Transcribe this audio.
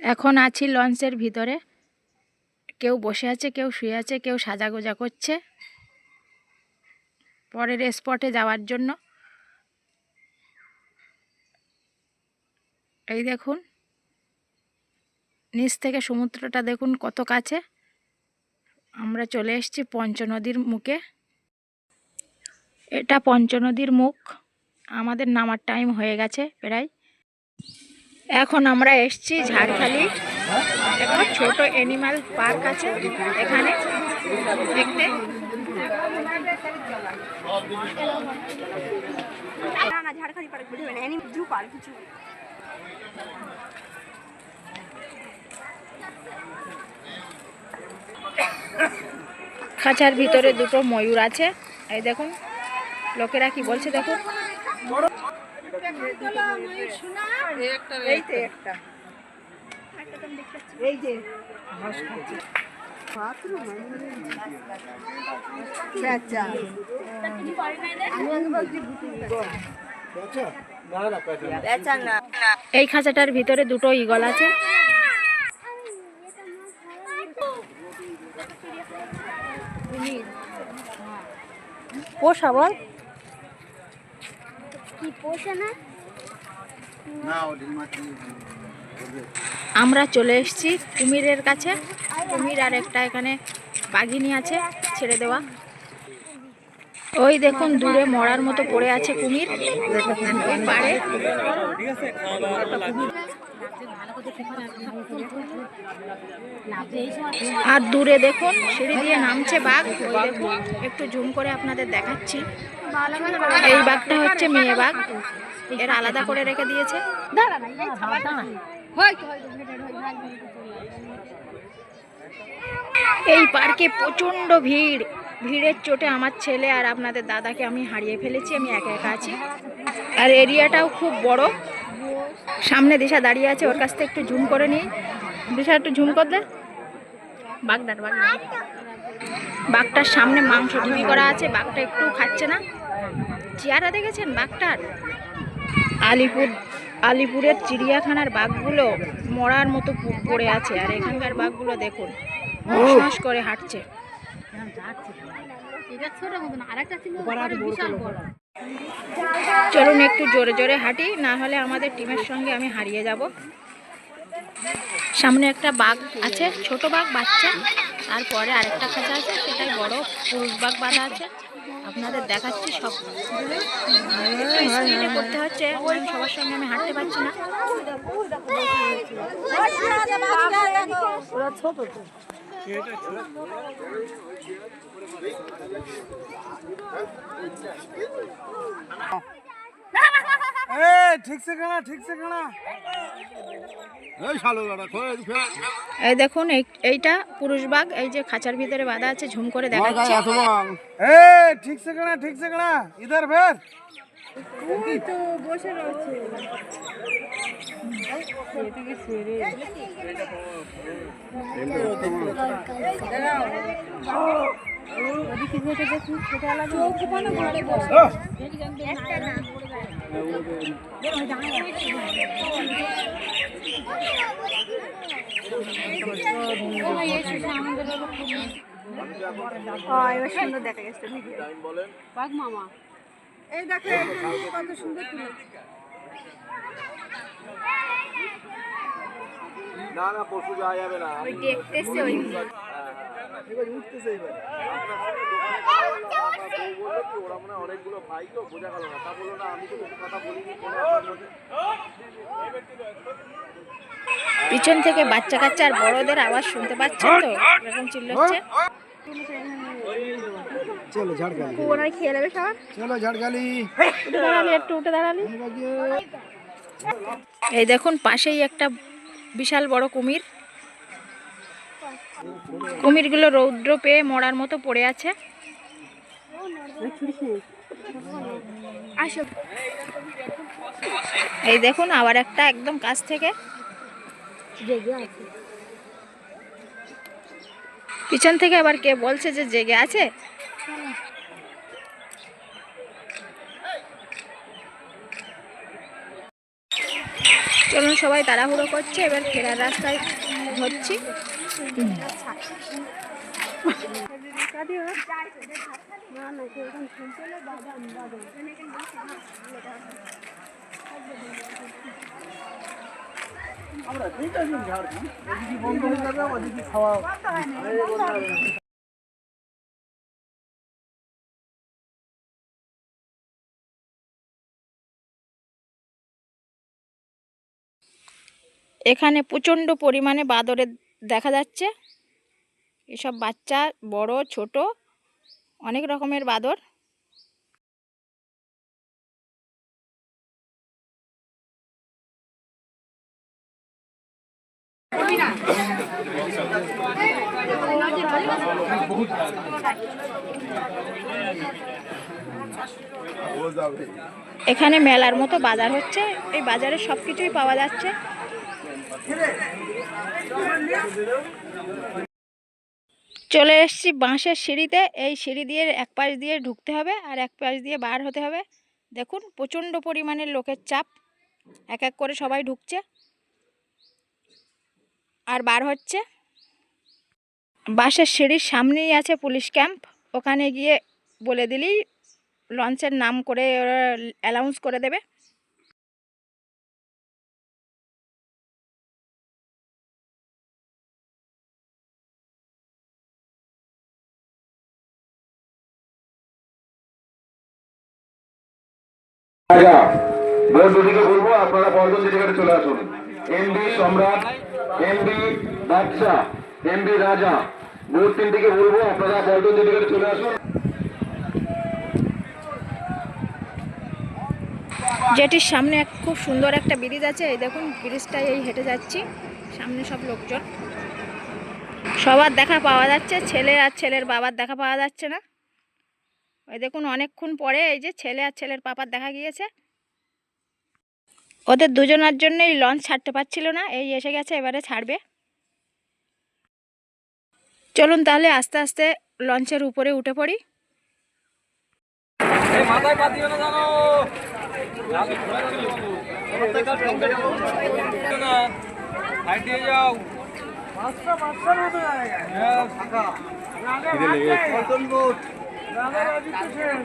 এখন আছি লঞ্চের ভিতরে। কেউ বসে আছে, কেউ শুয়ে আছে, কেউ সাজাগোজা করছে। পরের স্পটে যাওয়ার জন্য। এই দেখুন, নিচ থেকে সমুদ্রটা দেখুন কত কাছে। আমরা চলে এসেছি পঞ্চনদীর মুখে। এটা পঞ্চনদীর মুখ। আমাদের নামার টাইম হয়ে গেছে প্রায়। এখন আমরা এসছি ঝাড়খালি একটা ছোট অ্যানিমাল পার্ক আছে এখানে দেখতে। Jharkhali park zoo park zoo খাঁচার ভিতরে দুটো ময়ূর আছে। এই দেখুন লোকেরা কি বলছে দেখুন? এই তো একটা। এই যে বেচা বেচা না এই খাঁচাটার ভিতরে দুটো ইগল আছে। পোষে না আমরা চলে এসেছি কুমিরের কাছে। কুমির আর একটা এখানে বাঘিনী আছে ছেড়ে দেওয়া। ওই দেখুন, দূরে মরার মতো পড়ে আছে কুমির। আর দূরে দেখুন, সিঁড়ি দিয়ে নামছে বাঘ। একটু জুম করে আপনাদের দেখাচ্ছি। এই বাঘটা হচ্ছে মেয়ে বাঘ। এর আলাদা করে রেখে দিয়েছে। এই পার্কে প্রচণ্ড ভিড়। ভিড়ের চোটে আমার ছেলে আর আপনাদের দাদাকে আমি হারিয়ে ফেলেছি আমি একা একা আছি। আর এরিয়াটাও খুব বড়। সামনে দিশা দাঁড়িয়ে আছে ওর কাছ থেকে একটু ঝুম করে নিই। দিশা একটু ঝুম কর দে। বাগদার বাগদার। বাঘটার সামনে মাংস ঢিবি করা আছে বাঘটা একটু খাচ্ছে না। চেয়ারা দেখেছেন বাঘটার আলিপুর আলিপুরের চিড়িয়াখানার বাঘগুলো মরার মতো পড়ে আছে আর এখানকার বাঘগুলো দেখুন। হাঁস করে হাঁটছে। চলুন একটু জোরে জোরে হাঁটি না হলে আমাদের টিমের সঙ্গে আমি হারিয়ে যাব। সামনে একটা বাঘ আছে ছোট বাঘ বাচ্চা। তারপরে আরেকটা খাঁচা আছে সেটাই বড় পুরুষ বাঘ বাঁধা আছে। আপনাদের দেখাচ্ছি সব। স্পিডে করতে হচ্ছে সবার সঙ্গে আমি হাঁটতে পারছি না। এই দেখুন এইটা পুরুষ বাঘ এই যে খাঁচার ভিতরে বাঁধা আছে ঝুম করে দেখা যাচ্ছে ঠিক সে ঠিক সে বসে রয়েছে। এবার সুন্দর দেখা গেছে মামা এই কত সুন্দর না না পশু যাওয়া যাবে না। ওই দেখতেছে ওই। এবার উঠতেছে এবার ওরা মনে অনেকগুলো ভাই তো বোঝা গেল না তা বলল না আমি তো কথা বলিনি কোনো আপনার মধ্যে। পিছন থেকে বাচ্চা কাচ্চা আর বড়দের আওয়াজ শুনতে পাচ্ছেন তো? এরকম চিল্লাচ্ছে। চলো খেয়ে নেবে দাঁড়ালি একটু উঠে দাঁড়ালি এই দেখুন পাশেই একটা বিশাল বড় কুমির। কুমিরগুলো রৌদ্র পেয়ে মরার মতো পড়ে আছে। এই দেখুন, আবার একটা একদম কাছ থেকে। পিছন থেকে আবার কে বলছে যে জেগে আছে? সবাই তাড়াহুড়ো করছে, এবার ফেরার রাস্তায় বাদাম আমরা দুইটা দিন ঝাড়খণ্ড বন্ধ হয়ে যাবে, ওদিকে খাওয়া এখানে প্রচণ্ড পরিমাণে বাদরের দেখা যাচ্ছে। এসব বাচ্চা বড়, ছোট, অনেক রকমের বাদর। এখানে মেলার মতো বাজার হচ্ছে। এই বাজারে সব কিছুই পাওয়া যাচ্ছে। চলে এসেছি বাঁশের সিঁড়িতে। এই সিঁড়ি দিয়ে এক পাশ দিয়ে ঢুকতে হবে আর এক পাশ দিয়ে বার হতে হবে। দেখুন, প্রচণ্ড পরিমাণে লোকের চাপ। এক এক করে সবাই ঢুকছে। আর বার হচ্ছে। বাসের সিঁড়ির সামনেই আছে পুলিশ ক্যাম্প। ওখানে গিয়ে বলে দিলেই লঞ্চের নাম করে অ্যালাউন্স করে দেবে। রাজা বোর্ড দুদিকে বলব, আপনারা পল্টন দিদিঘাটে চলে আসুন। এমবি সম্রাট এমবি বাদশাহ এমবি রাজা বোর্ড তিনটিকে বলব, আপনারা পল্টন দিদিঘাটে চলে আসুন। যেটির সামনে এক খুব সুন্দর একটা ব্রিজ আছে, এই দেখুন, ব্রিজটাই এই হেঁটে যাচ্ছি, সামনে সব লোকজন। সবার দেখা পাওয়া যাচ্ছে, ছেলে আর ছেলের বাবার দেখা পাওয়া যাচ্ছে না। ওই দেখুন অনেকক্ষণ পরে এই যে ছেলে আর ছেলের পাপার দেখা গিয়েছে। ওদের দুজনের জন্য এই লঞ্চ ছাড়তে পারছিল না এই এসে গেছে এবারে ছাড়বে। চলুন তাহলে আস্তে আস্তে লঞ্চের উপরে উঠে পড়ি। যাও। দাদা রাজি তো শেষ?